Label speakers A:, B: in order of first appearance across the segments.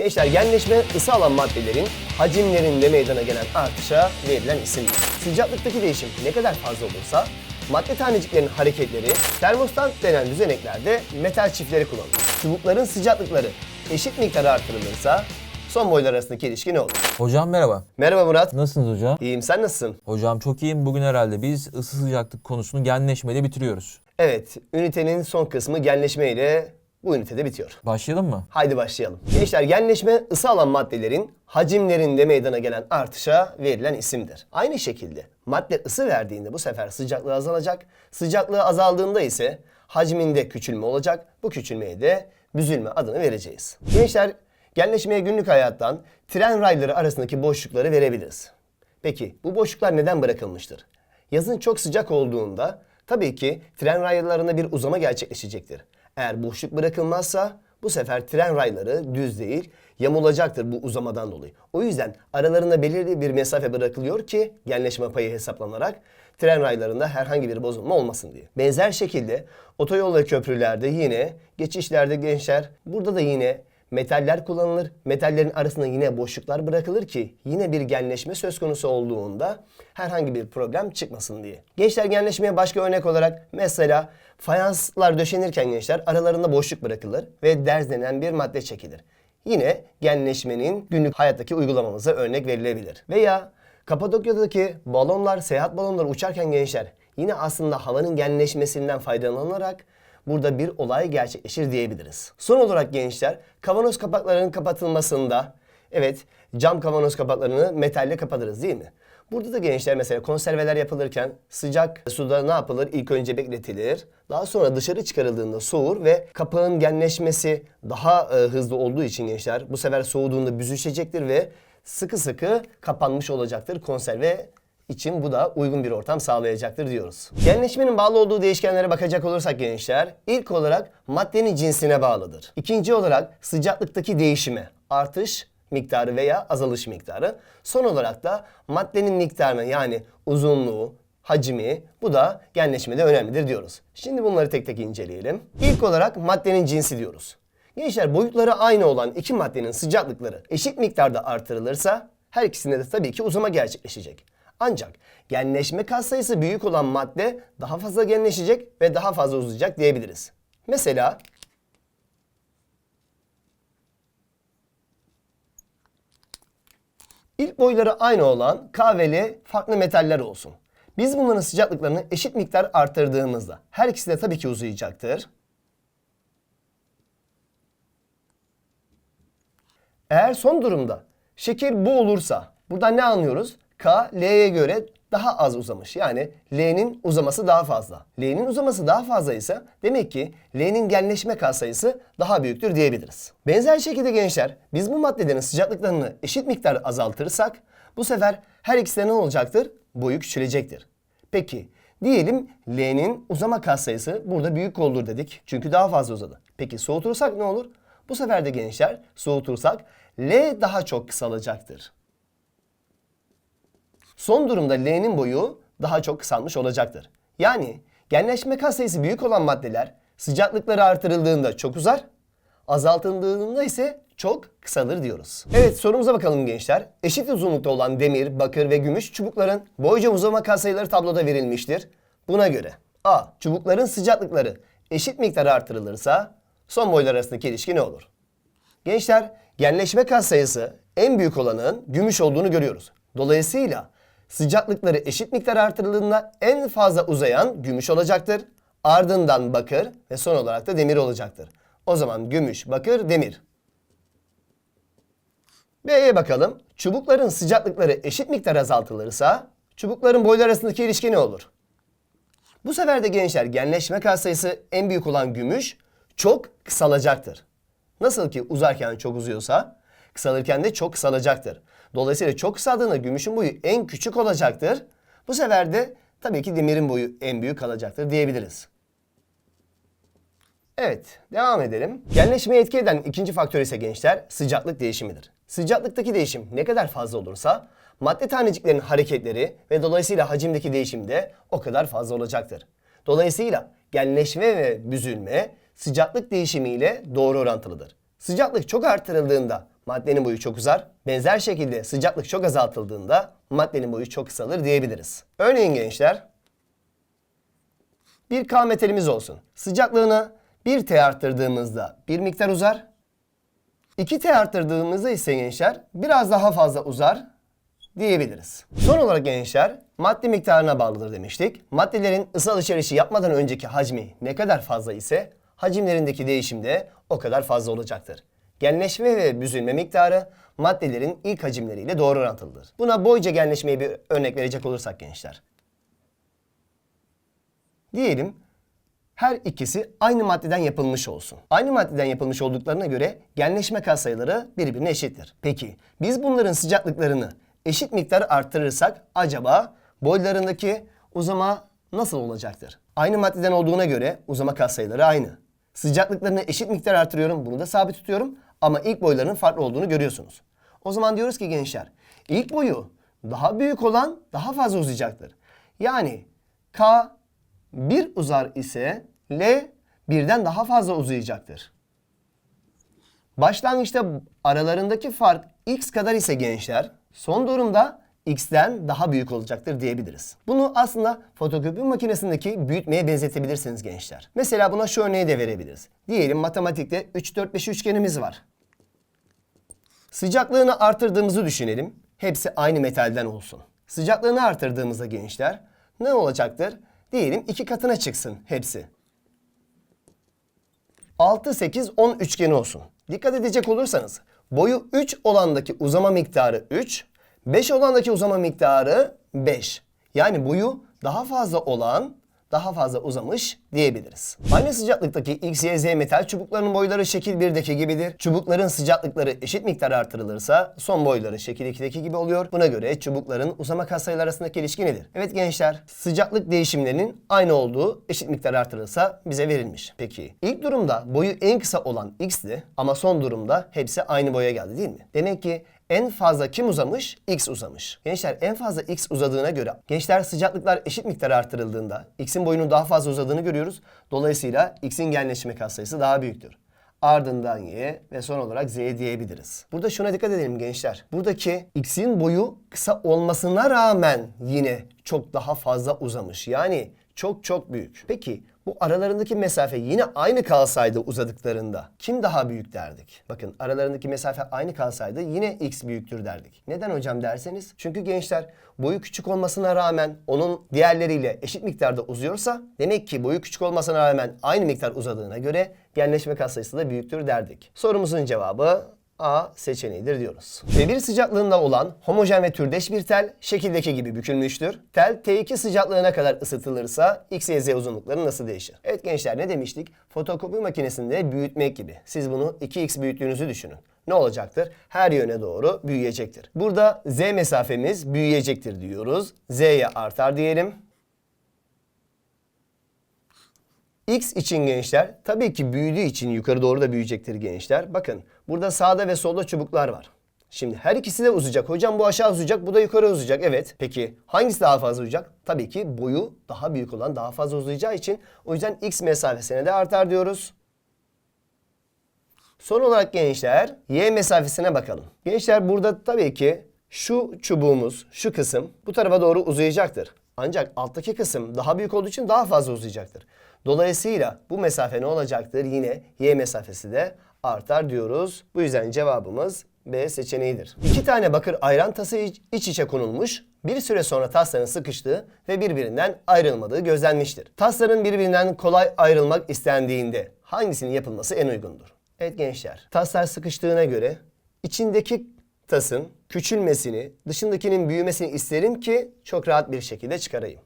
A: Gençler genleşme ısı alan maddelerin hacimlerinde meydana gelen artışa verilen isimdir. Sıcaklıktaki değişim ne kadar fazla olursa madde taneciklerinin hareketleri termostat denen düzeneklerde metal çiftleri kullanılır. Çubukların sıcaklıkları eşit miktarda artırılırsa son boylar arasındaki ilişki ne olur?
B: Hocam merhaba.
A: Merhaba Murat.
B: Nasılsınız hocam?
A: İyiyim sen nasılsın?
B: Hocam çok iyiyim. Bugün herhalde biz ısı sıcaklık konusunu genleşmeyle bitiriyoruz.
A: Evet, ünitenin son kısmı genleşme ile bu ünitede bitiyor.
B: Başlayalım mı?
A: Haydi başlayalım. Gençler genleşme ısı alan maddelerin hacimlerinde meydana gelen artışa verilen isimdir. Aynı şekilde madde ısı verdiğinde bu sefer sıcaklığı azalacak. Sıcaklığı azaldığında ise hacminde küçülme olacak. Bu küçülmeye de büzülme adını vereceğiz. Gençler genleşmeye günlük hayattan tren rayları arasındaki boşlukları verebiliriz. Peki bu boşluklar neden bırakılmıştır? Yazın çok sıcak olduğunda tabii ki tren raylarında bir uzama gerçekleşecektir. Eğer boşluk bırakılmazsa bu sefer tren rayları düz değil, yamulacaktır bu uzamadan dolayı. O yüzden aralarında belirli bir mesafe bırakılıyor ki genleşme payı hesaplanarak tren raylarında herhangi bir bozulma olmasın diye. Benzer şekilde otoyol ve köprülerde yine geçişlerde gençler burada da yine Metaller kullanılır. Metallerin arasında yine boşluklar bırakılır ki yine bir genleşme söz konusu olduğunda herhangi bir problem çıkmasın diye. Gençler genleşmeye başka örnek olarak mesela fayanslar döşenirken gençler aralarında boşluk bırakılır ve derz denen bir madde çekilir. Yine genleşmenin günlük hayattaki uygulamamıza örnek verilebilir. Veya Kapadokya'daki balonlar, seyahat balonları uçarken gençler yine aslında havanın genleşmesinden faydalanarak burada bir olay gerçekleşir diyebiliriz. Son olarak gençler kavanoz kapaklarının kapatılmasında evet cam kavanoz kapaklarını metalle kapatırız değil mi? Burada da gençler mesela konserveler yapılırken sıcak suda ne yapılır? İlk önce bekletilir. Daha sonra dışarı çıkarıldığında soğur ve kapağın genleşmesi daha e, hızlı olduğu için gençler bu sefer soğuduğunda büzüşecektir ve sıkı sıkı kapanmış olacaktır konserve için bu da uygun bir ortam sağlayacaktır diyoruz. Genleşmenin bağlı olduğu değişkenlere bakacak olursak gençler, ilk olarak maddenin cinsine bağlıdır. İkinci olarak sıcaklıktaki değişime, artış miktarı veya azalış miktarı. Son olarak da maddenin miktarını yani uzunluğu, hacmi bu da genleşmede önemlidir diyoruz. Şimdi bunları tek tek inceleyelim. İlk olarak maddenin cinsi diyoruz. Gençler boyutları aynı olan iki maddenin sıcaklıkları eşit miktarda artırılırsa her ikisinde de tabii ki uzama gerçekleşecek. Ancak genleşme katsayısı büyük olan madde daha fazla genleşecek ve daha fazla uzayacak diyebiliriz. Mesela ilk boyları aynı olan K ve L farklı metaller olsun. Biz bunların sıcaklıklarını eşit miktar arttırdığımızda her ikisi de tabii ki uzayacaktır. Eğer son durumda şeker bu olursa buradan ne anlıyoruz? K, L'ye göre daha az uzamış. Yani L'nin uzaması daha fazla. L'nin uzaması daha fazla ise demek ki L'nin genleşme katsayısı daha büyüktür diyebiliriz. Benzer şekilde gençler biz bu maddelerin sıcaklıklarını eşit miktarda azaltırsak bu sefer her ikisi de ne olacaktır? Boyu küçülecektir. Peki diyelim L'nin uzama katsayısı burada büyük olur dedik. Çünkü daha fazla uzadı. Peki soğutursak ne olur? Bu sefer de gençler soğutursak L daha çok kısalacaktır. Son durumda L'nin boyu daha çok kısalmış olacaktır. Yani genleşme katsayısı büyük olan maddeler sıcaklıkları artırıldığında çok uzar, azaltıldığında ise çok kısalır diyoruz. Evet sorumuza bakalım gençler. Eşit uzunlukta olan demir, bakır ve gümüş çubukların boyca uzama katsayıları tabloda verilmiştir. Buna göre A. Çubukların sıcaklıkları eşit miktar artırılırsa son boylar arasındaki ilişki ne olur? Gençler genleşme katsayısı en büyük olanın gümüş olduğunu görüyoruz. Dolayısıyla sıcaklıkları eşit miktar artırıldığında en fazla uzayan gümüş olacaktır. Ardından bakır ve son olarak da demir olacaktır. O zaman gümüş, bakır, demir. B'ye bakalım. Çubukların sıcaklıkları eşit miktar azaltılırsa çubukların boyları arasındaki ilişki ne olur? Bu sefer de gençler genleşme katsayısı en büyük olan gümüş çok kısalacaktır. Nasıl ki uzarken çok uzuyorsa kısalırken de çok kısalacaktır. Dolayısıyla çok kısaldığında gümüşün boyu en küçük olacaktır. Bu sefer de tabii ki demirin boyu en büyük kalacaktır diyebiliriz. Evet, devam edelim. Genleşmeye etki eden ikinci faktör ise gençler sıcaklık değişimidir. Sıcaklıktaki değişim ne kadar fazla olursa madde taneciklerinin hareketleri ve dolayısıyla hacimdeki değişim de o kadar fazla olacaktır. Dolayısıyla genleşme ve büzülme sıcaklık değişimiyle doğru orantılıdır. Sıcaklık çok artırıldığında maddenin boyu çok uzar. Benzer şekilde sıcaklık çok azaltıldığında maddenin boyu çok kısalır diyebiliriz. Örneğin gençler bir K metalimiz olsun. Sıcaklığını 1T arttırdığımızda bir miktar uzar. 2T arttırdığımızda ise gençler biraz daha fazla uzar diyebiliriz. Son olarak gençler madde miktarına bağlıdır demiştik. Maddelerin ısı alışverişi yapmadan önceki hacmi ne kadar fazla ise hacimlerindeki değişim de o kadar fazla olacaktır. Genleşme ve büzülme miktarı maddelerin ilk hacimleriyle doğru orantılıdır. Buna boyca genleşmeye bir örnek verecek olursak gençler. Diyelim her ikisi aynı maddeden yapılmış olsun. Aynı maddeden yapılmış olduklarına göre genleşme katsayıları birbirine eşittir. Peki biz bunların sıcaklıklarını eşit miktar arttırırsak acaba boylarındaki uzama nasıl olacaktır? Aynı maddeden olduğuna göre uzama katsayıları aynı. Sıcaklıklarını eşit miktar artırıyorum, bunu da sabit tutuyorum ama ilk boylarının farklı olduğunu görüyorsunuz. O zaman diyoruz ki gençler, ilk boyu daha büyük olan daha fazla uzayacaktır. Yani K 1 uzar ise L birden daha fazla uzayacaktır. Başlangıçta aralarındaki fark x kadar ise gençler son durumda x'ten daha büyük olacaktır diyebiliriz. Bunu aslında fotokopi makinesindeki büyütmeye benzetebilirsiniz gençler. Mesela buna şu örneği de verebiliriz. Diyelim matematikte 3 4 5 üçgenimiz var. Sıcaklığını artırdığımızı düşünelim. Hepsi aynı metalden olsun. Sıcaklığını artırdığımızda gençler ne olacaktır? Diyelim iki katına çıksın hepsi. 6, 8, 10 üçgeni olsun. Dikkat edecek olursanız boyu 3 olandaki uzama miktarı 3, 5 olandaki uzama miktarı 5. Yani boyu daha fazla olan daha fazla uzamış diyebiliriz. Aynı sıcaklıktaki X, Y, Z metal çubuklarının boyları şekil 1'deki gibidir. Çubukların sıcaklıkları eşit miktar artırılırsa son boyları şekil 2'deki gibi oluyor. Buna göre çubukların uzama katsayıları arasındaki ilişki nedir? Evet gençler, sıcaklık değişimlerinin aynı olduğu eşit miktar artırılırsa bize verilmiş. Peki ilk durumda boyu en kısa olan X'ti ama son durumda hepsi aynı boya geldi değil mi? Demek ki en fazla kim uzamış? X uzamış. Gençler en fazla X uzadığına göre gençler sıcaklıklar eşit miktar artırıldığında X'in boyunun daha fazla uzadığını görüyoruz. Dolayısıyla X'in genleşme katsayısı daha büyüktür. Ardından Y ve son olarak Z diyebiliriz. Burada şuna dikkat edelim gençler. Buradaki X'in boyu kısa olmasına rağmen yine çok daha fazla uzamış. Yani çok çok büyük. Peki bu aralarındaki mesafe yine aynı kalsaydı uzadıklarında kim daha büyük derdik? Bakın aralarındaki mesafe aynı kalsaydı yine x büyüktür derdik. Neden hocam derseniz? Çünkü gençler boyu küçük olmasına rağmen onun diğerleriyle eşit miktarda uzuyorsa demek ki boyu küçük olmasına rağmen aynı miktar uzadığına göre genleşme katsayısı da büyüktür derdik. Sorumuzun cevabı A seçeneğidir diyoruz. T1 sıcaklığında olan homojen ve türdeş bir tel şekildeki gibi bükülmüştür. Tel T2 sıcaklığına kadar ısıtılırsa X, Y, Z uzunlukları nasıl değişir? Evet gençler ne demiştik? Fotokopi makinesinde büyütmek gibi. Siz bunu 2X büyüttüğünüzü düşünün. Ne olacaktır? Her yöne doğru büyüyecektir. Burada Z mesafemiz büyüyecektir diyoruz. Z'ye artar diyelim. X için gençler tabii ki büyüdüğü için yukarı doğru da büyüyecektir gençler. Bakın burada sağda ve solda çubuklar var. Şimdi her ikisi de uzayacak. Hocam bu aşağı uzayacak, bu da yukarı uzayacak. Evet. Peki hangisi daha fazla uzayacak? Tabii ki boyu daha büyük olan daha fazla uzayacağı için o yüzden x mesafesine de artar diyoruz. Son olarak gençler y mesafesine bakalım. Gençler burada tabii ki şu çubuğumuz, şu kısım bu tarafa doğru uzayacaktır. Ancak alttaki kısım daha büyük olduğu için daha fazla uzayacaktır. Dolayısıyla bu mesafe ne olacaktır? Yine y mesafesi de artar diyoruz. Bu yüzden cevabımız B seçeneğidir. İki tane bakır ayran tası iç iç içe konulmuş. Bir süre sonra tasların sıkıştığı ve birbirinden ayrılmadığı gözlenmiştir. Tasların birbirinden kolay ayrılmak istendiğinde hangisinin yapılması en uygundur? Evet gençler, taslar sıkıştığına göre içindeki tasın küçülmesini, dışındakinin büyümesini isterim ki çok rahat bir şekilde çıkarayım.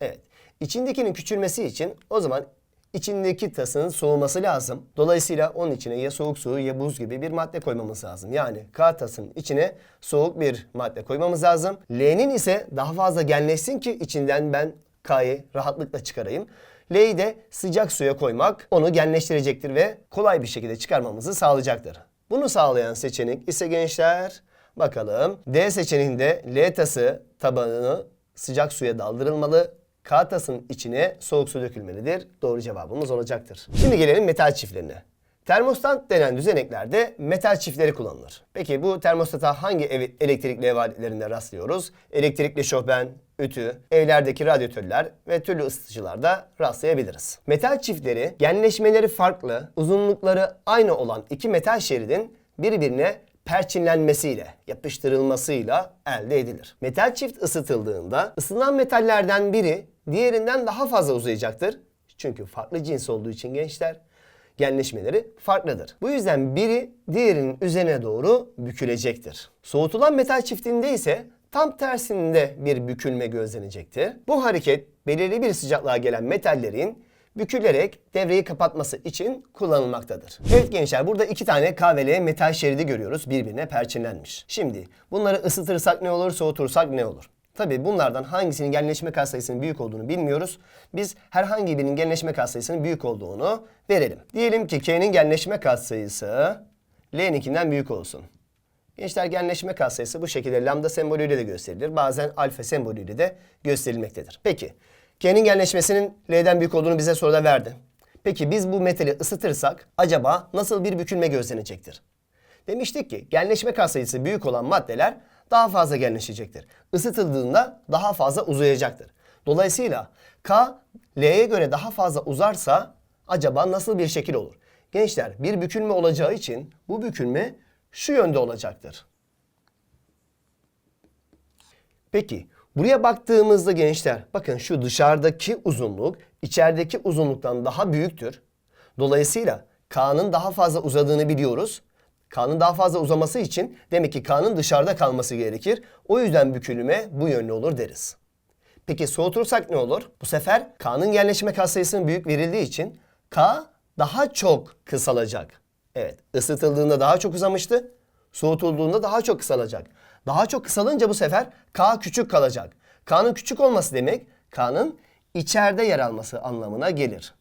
A: Evet, içindekinin küçülmesi için o zaman içindeki tasın soğuması lazım. Dolayısıyla onun içine ya soğuk su ya buz gibi bir madde koymamız lazım. Yani K tasın içine soğuk bir madde koymamız lazım. L'nin ise daha fazla genleşsin ki içinden ben K'yı rahatlıkla çıkarayım. L'yi de sıcak suya koymak onu genleştirecektir ve kolay bir şekilde çıkarmamızı sağlayacaktır. Bunu sağlayan seçenek ise gençler bakalım D seçeneğinde L tası tabanını sıcak suya daldırılmalı. K tasının içine soğuk su dökülmelidir. Doğru cevabımız olacaktır. Şimdi gelelim metal çiftlerine. Termostat denen düzeneklerde metal çiftleri kullanılır. Peki bu termostata hangi ev, elektrikli ev aletlerinde rastlıyoruz? Elektrikli şofben, ütü, evlerdeki radyatörler ve türlü ısıtıcılarda rastlayabiliriz. Metal çiftleri genleşmeleri farklı, uzunlukları aynı olan iki metal şeridin birbirine perçinlenmesiyle, yapıştırılmasıyla elde edilir. Metal çift ısıtıldığında ısınan metallerden biri diğerinden daha fazla uzayacaktır. Çünkü farklı cins olduğu için gençler genleşmeleri farklıdır. Bu yüzden biri diğerinin üzerine doğru bükülecektir. Soğutulan metal çiftinde ise tam tersinde bir bükülme gözlenecektir. Bu hareket belirli bir sıcaklığa gelen metallerin bükülerek devreyi kapatması için kullanılmaktadır. Evet gençler burada iki tane K ve L metal şeridi görüyoruz birbirine perçinlenmiş. Şimdi bunları ısıtırsak ne olur, soğutursak ne olur? Tabi bunlardan hangisinin genleşme katsayısının büyük olduğunu bilmiyoruz. Biz herhangi birinin genleşme katsayısının büyük olduğunu verelim. Diyelim ki K'nin genleşme katsayısı L'ninkinden büyük olsun. Gençler genleşme katsayısı bu şekilde lambda sembolüyle de gösterilir. Bazen alfa sembolüyle de gösterilmektedir. Peki K'nin genleşmesinin L'den büyük olduğunu bize soruda verdi. Peki biz bu metali ısıtırsak acaba nasıl bir bükülme gözlenecektir? Demiştik ki genleşme katsayısı büyük olan maddeler daha fazla genleşecektir. Isıtıldığında daha fazla uzayacaktır. Dolayısıyla K L'ye göre daha fazla uzarsa acaba nasıl bir şekil olur? Gençler bir bükülme olacağı için bu bükülme şu yönde olacaktır. Peki buraya baktığımızda gençler bakın şu dışarıdaki uzunluk içerideki uzunluktan daha büyüktür. Dolayısıyla K'nın daha fazla uzadığını biliyoruz. K'nın daha fazla uzaması için demek ki K'nın dışarıda kalması gerekir. O yüzden bükülme bu yönlü olur deriz. Peki soğutursak ne olur? Bu sefer K'nın yerleşme katsayısının büyük verildiği için K daha çok kısalacak. Evet ısıtıldığında daha çok uzamıştı. Soğutulduğunda daha çok kısalacak. Daha çok kısalınca bu sefer K küçük kalacak. K'nın küçük olması demek K'nın içeride yer alması anlamına gelir.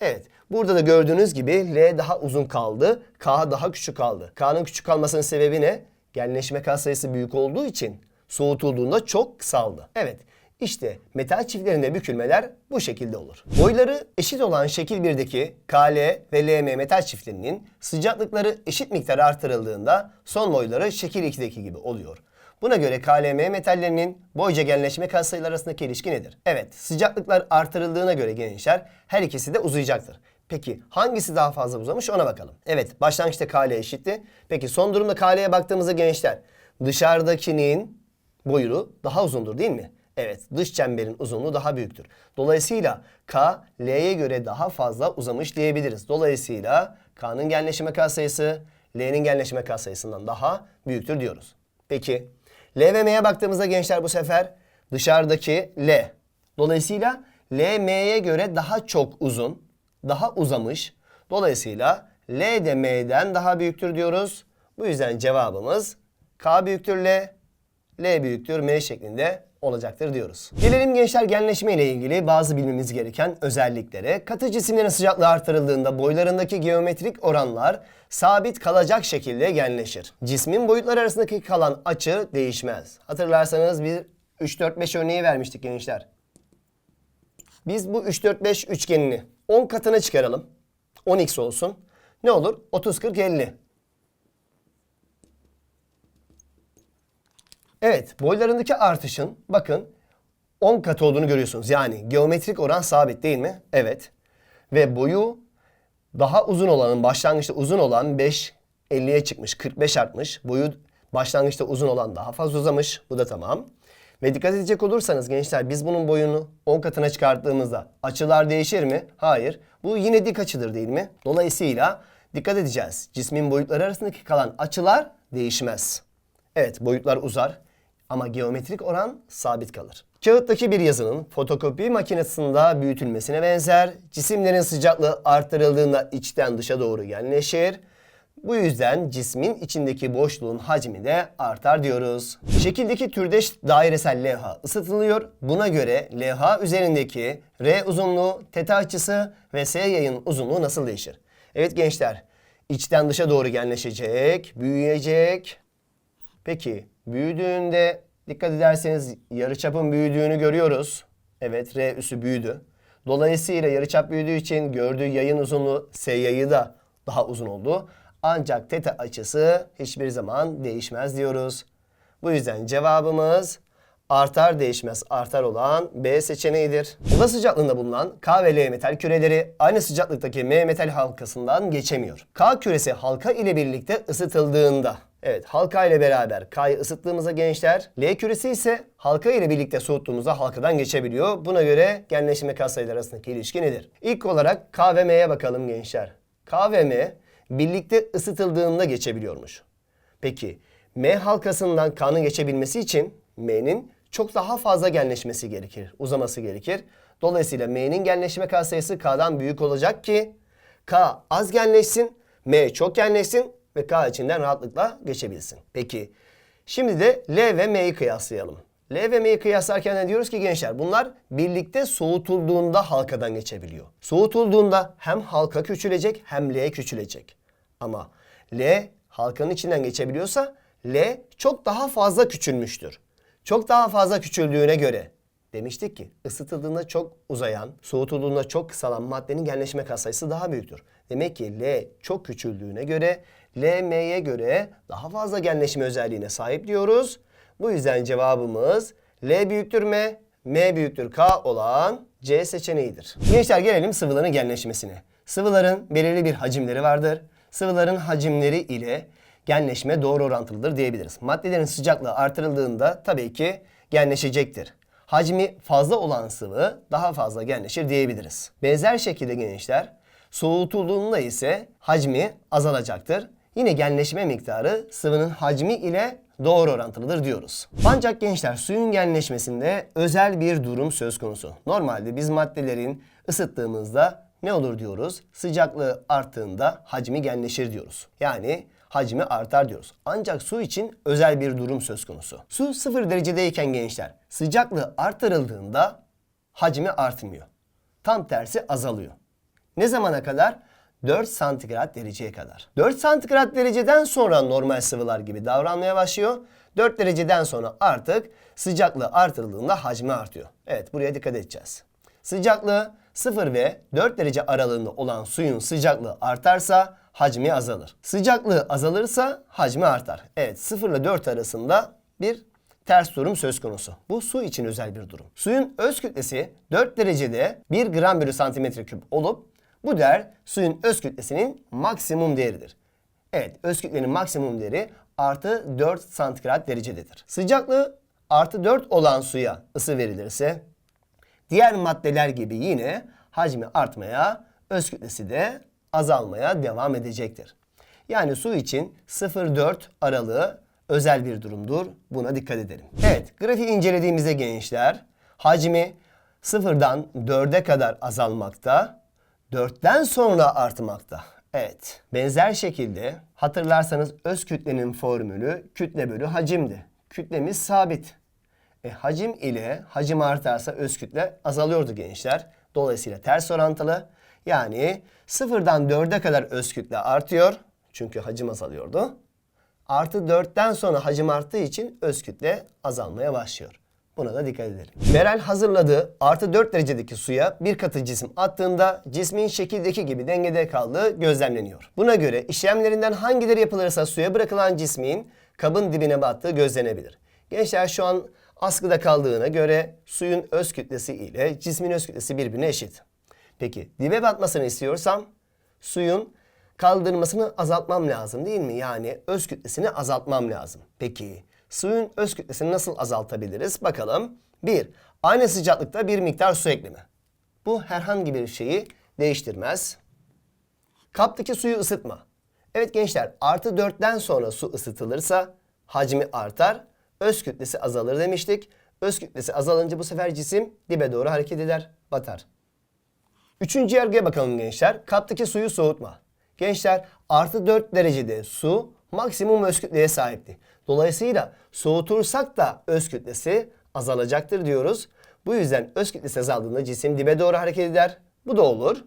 A: Evet. Burada da gördüğünüz gibi L daha uzun kaldı. K daha küçük kaldı. K'nın küçük kalmasının sebebi ne? Genleşme katsayısı büyük olduğu için soğutulduğunda çok kısaldı. Evet. İşte metal çiftlerinde bükülmeler bu şekilde olur. Boyları eşit olan şekil 1'deki KL ve LM metal çiftlerinin sıcaklıkları eşit miktar artırıldığında son boyları şekil 2'deki gibi oluyor. Buna göre KLM metallerinin boyca genleşme katsayıları arasındaki ilişki nedir? Evet, sıcaklıklar artırıldığına göre gençler her ikisi de uzayacaktır. Peki hangisi daha fazla uzamış ona bakalım. Evet, başlangıçta KL eşitti. Peki son durumda KL'ye baktığımızda gençler dışarıdakinin boyu daha uzundur değil mi? Evet, dış çemberin uzunluğu daha büyüktür. Dolayısıyla K, L'ye göre daha fazla uzamış diyebiliriz. Dolayısıyla K'nın genleşme katsayısı L'nin genleşme katsayısından daha büyüktür diyoruz. Peki L ve M'ye baktığımızda gençler bu sefer dışarıdaki L. Dolayısıyla L M'ye göre daha çok uzun, daha uzamış. Dolayısıyla L de M'den daha büyüktür diyoruz. Bu yüzden cevabımız K büyüktür L, L büyüktür M şeklinde olacaktır diyoruz. Gelelim gençler genleşme ile ilgili bazı bilmemiz gereken özelliklere. Katı cisimlerin sıcaklığı artırıldığında boylarındaki geometrik oranlar sabit kalacak şekilde genleşir. Cismin boyutları arasındaki kalan açı değişmez. Hatırlarsanız bir 3-4-5 örneği vermiştik gençler. Biz bu 3-4-5 üçgenini 10 katına çıkaralım. 10x olsun. Ne olur? 30, Evet, boylarındaki artışın bakın 10 katı olduğunu görüyorsunuz. Yani geometrik oran sabit değil mi? Evet. Ve boyu daha uzun olanın başlangıçta uzun olan 5 50'ye çıkmış. 45 artmış. Boyu başlangıçta uzun olan daha fazla uzamış. Bu da tamam. Ve dikkat edecek olursanız gençler biz bunun boyunu 10 katına çıkarttığımızda açılar değişir mi? Hayır. Bu yine dik açıdır değil mi? Dolayısıyla dikkat edeceğiz. Cismin boyutları arasındaki kalan açılar değişmez. Evet boyutlar uzar ama geometrik oran sabit kalır. Kağıttaki bir yazının fotokopi makinesinde büyütülmesine benzer. Cisimlerin sıcaklığı artırıldığında içten dışa doğru genleşir. Bu yüzden cismin içindeki boşluğun hacmi de artar diyoruz. Şekildeki türdeş dairesel levha ısıtılıyor. Buna göre levha üzerindeki R uzunluğu, teta açısı ve S yayın uzunluğu nasıl değişir? Evet gençler, içten dışa doğru genleşecek, büyüyecek. Peki büyüdüğünde dikkat ederseniz yarıçapın büyüdüğünü görüyoruz. Evet R üssü büyüdü. Dolayısıyla yarıçap büyüdüğü için gördüğü yayın uzunluğu S yayı da daha uzun oldu. Ancak teta açısı hiçbir zaman değişmez diyoruz. Bu yüzden cevabımız artar değişmez artar olan B seçeneğidir. Oda sıcaklığında bulunan K ve L metal küreleri aynı sıcaklıktaki M metal halkasından geçemiyor. K küresi halka ile birlikte ısıtıldığında Evet halka ile beraber K'yı ısıttığımızda gençler L küresi ise halka ile birlikte soğuttuğumuzda halkadan geçebiliyor. Buna göre genleşme katsayıları arasındaki ilişki nedir? İlk olarak K ve M'ye bakalım gençler. K ve M birlikte ısıtıldığında geçebiliyormuş. Peki M halkasından K'nın geçebilmesi için M'nin çok daha fazla genleşmesi gerekir, uzaması gerekir. Dolayısıyla M'nin genleşme katsayısı K'dan büyük olacak ki K az genleşsin, M çok genleşsin ve K içinden rahatlıkla geçebilsin. Peki şimdi de L ve M'yi kıyaslayalım. L ve M'yi kıyaslarken de diyoruz ki gençler bunlar birlikte soğutulduğunda halkadan geçebiliyor. Soğutulduğunda hem halka küçülecek hem L küçülecek. Ama L halkanın içinden geçebiliyorsa L çok daha fazla küçülmüştür. Çok daha fazla küçüldüğüne göre demiştik ki ısıtıldığında çok uzayan, soğutulduğunda çok kısalan maddenin genleşme katsayısı daha büyüktür. Demek ki L çok küçüldüğüne göre L M'ye göre daha fazla genleşme özelliğine sahip diyoruz. Bu yüzden cevabımız L büyüktür M, M büyüktür K olan C seçeneğidir. Gençler gelelim sıvıların genleşmesine. Sıvıların belirli bir hacimleri vardır. Sıvıların hacimleri ile genleşme doğru orantılıdır diyebiliriz. Maddelerin sıcaklığı artırıldığında tabii ki genleşecektir. Hacmi fazla olan sıvı daha fazla genleşir diyebiliriz. Benzer şekilde gençler soğutulduğunda ise hacmi azalacaktır. Yine genleşme miktarı sıvının hacmi ile doğru orantılıdır diyoruz. Ancak gençler suyun genleşmesinde özel bir durum söz konusu. Normalde biz maddelerin ısıttığımızda ne olur diyoruz? Sıcaklığı arttığında hacmi genleşir diyoruz. Yani hacmi artar diyoruz. Ancak su için özel bir durum söz konusu. Su sıfır derecedeyken gençler sıcaklığı artırıldığında hacmi artmıyor. Tam tersi azalıyor. Ne zamana kadar? 4 santigrat dereceye kadar. 4 santigrat dereceden sonra normal sıvılar gibi davranmaya başlıyor. 4 dereceden sonra artık sıcaklığı artırıldığında hacmi artıyor. Evet buraya dikkat edeceğiz. Sıcaklığı 0 ve 4 derece aralığında olan suyun sıcaklığı artarsa hacmi azalır. Sıcaklığı azalırsa hacmi artar. Evet 0 ile 4 arasında bir ters durum söz konusu. Bu su için özel bir durum. Suyun öz kütlesi 4 derecede 1 gram bölü santimetre küp olup bu değer suyun öz kütlesinin maksimum değeridir. Evet öz kütlenin maksimum değeri artı 4 santigrat derecededir. Sıcaklığı artı 4 olan suya ısı verilirse diğer maddeler gibi yine hacmi artmaya, öz kütlesi de azalmaya devam edecektir. Yani su için 0-4 aralığı özel bir durumdur. Buna dikkat edelim. Evet, grafiği incelediğimizde gençler hacmi 0'dan 4'e kadar azalmakta, 4'ten sonra artmakta. Evet, benzer şekilde hatırlarsanız öz kütlenin formülü kütle bölü hacimdi. Kütlemiz sabit. E, hacim ile hacim artarsa öz kütle azalıyordu gençler. Dolayısıyla ters orantılı. Yani sıfırdan 4'e kadar öz kütle artıyor. Çünkü hacim azalıyordu. Artı 4'ten sonra hacim arttığı için öz kütle azalmaya başlıyor. Buna da dikkat edelim. Meral hazırladığı artı 4 derecedeki suya bir katı cisim attığında cismin şekildeki gibi dengede kaldığı gözlemleniyor. Buna göre işlemlerinden hangileri yapılırsa suya bırakılan cismin kabın dibine battığı gözlenebilir. Gençler şu an askıda kaldığına göre suyun öz kütlesi ile cismin öz kütlesi birbirine eşit. Peki dibe batmasını istiyorsam suyun kaldırmasını azaltmam lazım değil mi? Yani öz kütlesini azaltmam lazım. Peki suyun öz kütlesini nasıl azaltabiliriz? Bakalım. 1. Aynı sıcaklıkta bir miktar su ekleme. Bu herhangi bir şeyi değiştirmez. Kaptaki suyu ısıtma. Evet gençler artı 4'ten sonra su ısıtılırsa hacmi artar, öz kütlesi azalır demiştik. Öz kütlesi azalınca bu sefer cisim dibe doğru hareket eder, batar. Üçüncü yargıya bakalım gençler. Kaptaki suyu soğutma. Gençler artı 4 derecede su maksimum öz kütleye sahipti. Dolayısıyla soğutursak da öz kütlesi azalacaktır diyoruz. Bu yüzden öz kütlesi azaldığında cisim dibe doğru hareket eder. Bu da olur.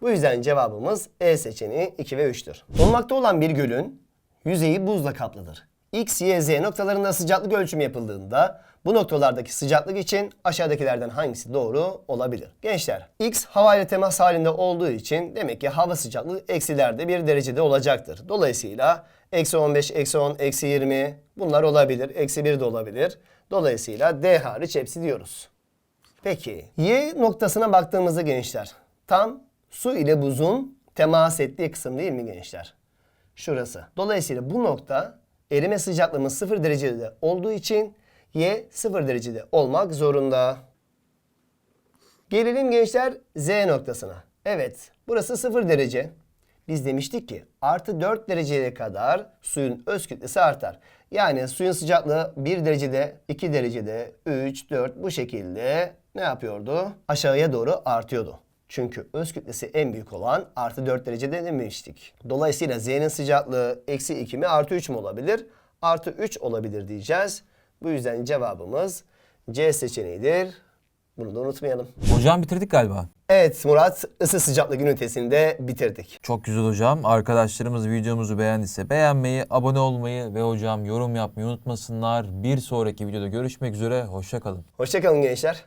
A: Bu yüzden cevabımız E seçeneği 2 ve 3'tür. Donmakta olan bir gölün yüzeyi buzla kaplıdır. X, Y, Z noktalarında sıcaklık ölçümü yapıldığında bu noktalardaki sıcaklık için aşağıdakilerden hangisi doğru olabilir? Gençler, X hava ile temas halinde olduğu için demek ki hava sıcaklığı eksilerde bir derecede olacaktır. Dolayısıyla eksi 15, eksi 10, eksi 20 bunlar olabilir. Eksi 1 de olabilir. Dolayısıyla D hariç hepsi diyoruz. Peki Y noktasına baktığımızda gençler tam su ile buzun temas ettiği kısım değil mi gençler? Şurası. Dolayısıyla bu nokta erime sıcaklığımız 0 derecede olduğu için Y 0 derecede olmak zorunda. Gelelim gençler Z noktasına. Evet burası 0 derece. Biz demiştik ki artı 4 dereceye kadar suyun öz kütlesi artar. Yani suyun sıcaklığı 1 derecede, 2 derecede, 3, 4 bu şekilde ne yapıyordu? Aşağıya doğru artıyordu. Çünkü öz kütlesi en büyük olan artı 4 derecede demiştik. Dolayısıyla Z'nin sıcaklığı eksi 2 mi artı 3 mü olabilir? Artı 3 olabilir diyeceğiz. Bu yüzden cevabımız C seçeneğidir. Bunu da unutmayalım.
B: Hocam bitirdik galiba.
A: Evet Murat, ısı sıcaklık ünitesini de bitirdik.
B: Çok güzel hocam. Arkadaşlarımız videomuzu beğendiyse beğenmeyi, abone olmayı ve hocam yorum yapmayı unutmasınlar. Bir sonraki videoda görüşmek üzere. Hoşçakalın.
A: Hoşçakalın gençler.